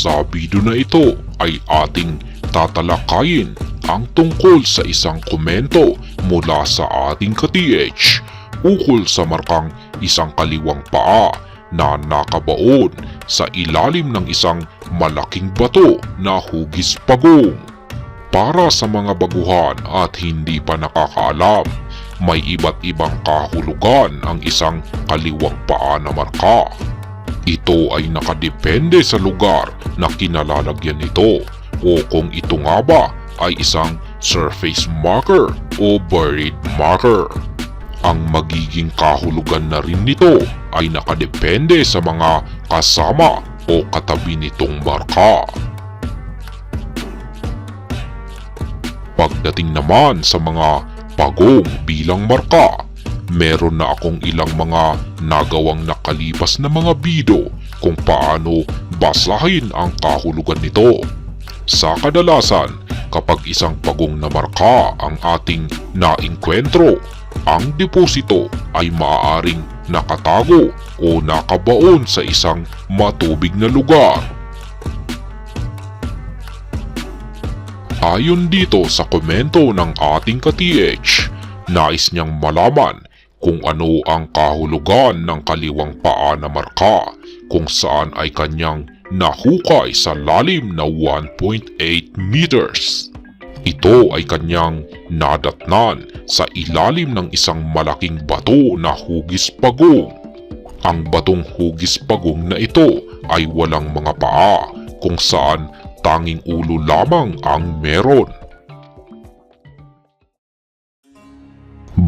Sa video na ito ay ating tatalakayin ang tungkol sa isang komento mula sa ating ka-TH ukol sa markang isang kaliwang paa na nakabaon sa ilalim ng isang malaking bato na hugis pagong. Para sa mga baguhan at hindi pa nakakaalam, may iba't ibang kahulugan ang isang kaliwang paa na marka. Ito ay nakadepende sa lugar na kinalalagyan nito o kung ito nga ba ay isang surface marker o buried marker. Ang magiging kahulugan na rin nito ay nakadepende sa mga kasama o katabi nitong marka. Pagdating naman sa mga pagong bilang marka, meron na akong ilang mga nagawang nakalipas na mga bido kung paano basahin ang kahulugan nito. Sa kadalasan, kapag isang pagong na marka ang ating nainkwentro, ang deposito ay maaaring nakatago o nakabaon sa isang matubig na lugar. Ayon dito sa komento ng ating ka-TH, nais niyang malaman kung ano ang kahulugan ng kaliwang paa na marka kung saan ay kanyang nahukay sa lalim na 1.8 meters. Ito ay kanyang nadatnan sa ilalim ng isang malaking bato na hugis pagong. Ang batong hugis pagong na ito ay walang mga paa kung saan tanging ulo lamang ang meron.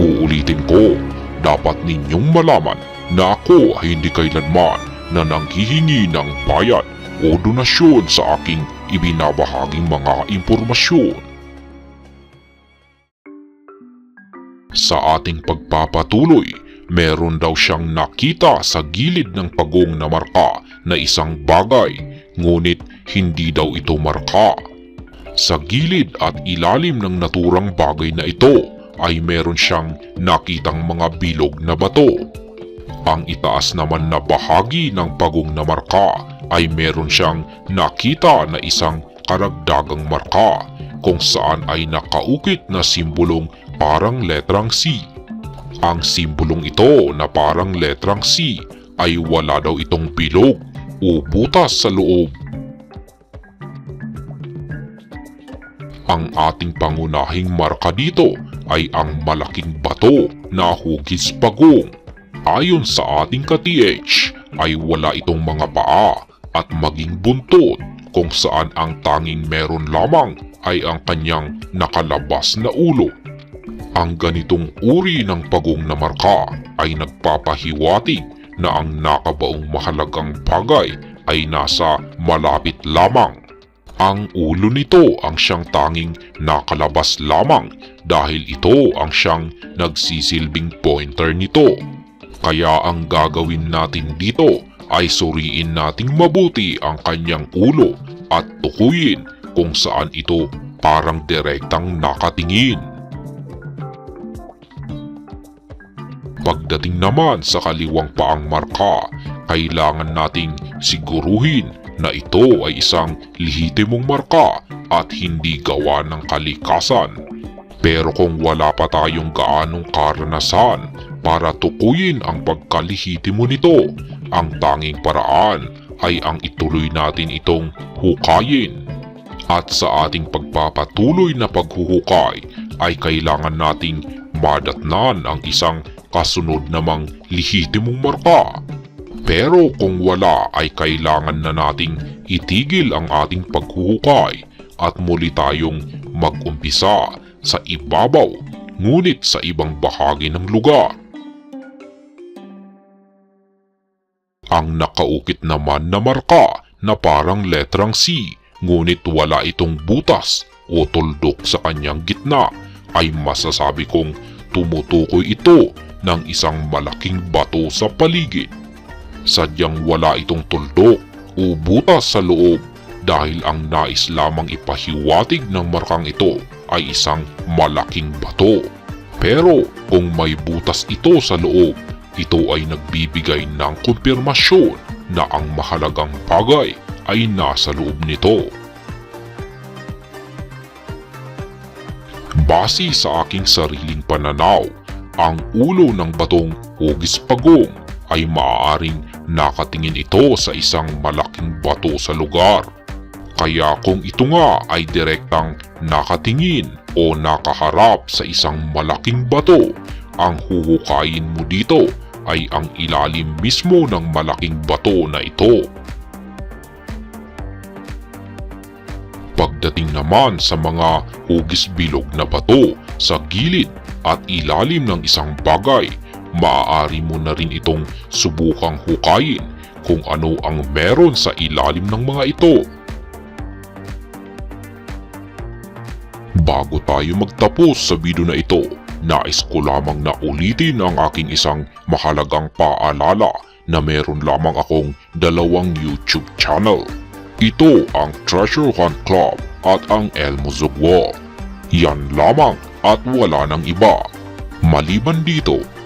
Uulitin ko, dapat ninyong malaman na ako ay hindi kailanman na nanghihingi ng bayad o donasyon sa aking ibinabahaging mga impormasyon. Sa ating pagpapatuloy, meron daw siyang nakita sa gilid ng pagong na marka na isang bagay, ngunit hindi daw ito marka. Sa gilid at ilalim ng naturang bagay na ito ay meron siyang nakitang mga bilog na bato. Ang itaas naman na bahagi ng pagong na marka ay meron siyang nakita na isang karagdagang marka kung saan ay nakaukit na simbolong parang letrang C. Ang simbolong ito na parang letrang C ay wala daw itong bilog o butas sa loob. Ang ating pangunahing marka dito ay ang malaking bato na hugis pagong. Ayon sa ating ka-TH ay wala itong mga paa at maging buntot kung saan ang tanging meron lamang ay ang kanyang nakalabas na ulo. Ang ganitong uri ng pagong na marka ay nagpapahiwatig na ang nakabaong mahalagang bagay ay nasa malapit lamang. Ang ulo nito ang siyang tanging nakalabas lamang dahil ito ang siyang nagsisilbing pointer nito. Kaya ang gagawin natin dito ay suriin nating mabuti ang kanyang ulo at tukuyin kung saan ito parang direktang nakatingin. Pagdating naman sa kaliwang paang marka, kailangan nating siguruhin na ito ay isang lehitimong marka at hindi gawa ng kalikasan. Pero kung wala pa tayong gaanong karanasan para tukuyin ang pagkalihitimo nito, ang tanging paraan ay ang ituloy natin itong hukayin. At sa ating pagpapatuloy na paghuhukay ay kailangan nating madatnan ang isang kasunod namang lehitimong marka. Pero kung wala ay kailangan na nating itigil ang ating paghuhukay at muli tayong mag-umpisa sa ibabaw ngunit sa ibang bahagi ng lugar. Ang nakaukit naman na marka na parang letrang C ngunit wala itong butas o tuldok sa kanyang gitna ay masasabi kong tumutukoy ito ng isang malaking bato sa paligid. Sadyang wala itong tuldok o butas sa loob dahil ang nais lamang ipahiwatig ng markang ito ay isang malaking bato. Pero kung may butas ito sa loob, ito ay nagbibigay ng kumpirmasyon na ang mahalagang bagay ay nasa loob nito. Base sa aking sariling pananaw, ang ulo ng batong hugis pagong ay maaaring nakatingin ito sa isang malaking bato sa lugar. Kaya kung ito nga ay direktang nakatingin o nakaharap sa isang malaking bato, ang huhukayin mo dito ay ang ilalim mismo ng malaking bato na ito. Pagdating naman sa mga hugis bilog na bato sa gilid at ilalim ng isang bagay, maaari mo na rin itong subukang hukayin kung ano ang meron sa ilalim ng mga ito. Bago tayo magtapos sa video na ito, nais ko lamang na ulitin ang aking isang mahalagang paalala na meron lamang akong dalawang YouTube channel. Ito ang Treasure Hunt Club at ang Elmo Zugwo. Yan lamang at wala nang iba. Maliban dito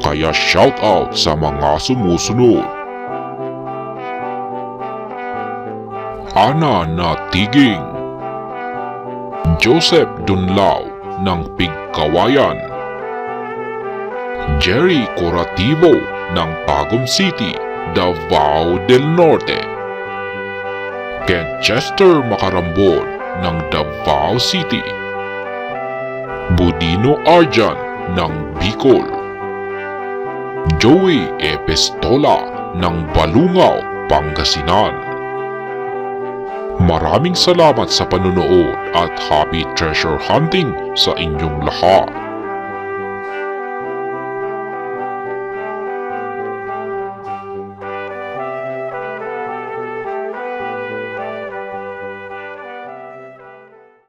Kaya shoutout sa mga sumusunod. Ana na Tiging. Joseph Dunlao ng Pigkawayan. Jerry Corativo ng Tagum City, Davao del Norte. Ken Chester Macarambon ng Davao City. Budino Arjan ng Bicol Joey Epestola ng Balungaw, Pangasinan Maraming salamat sa panunood at happy treasure hunting sa inyong lahat.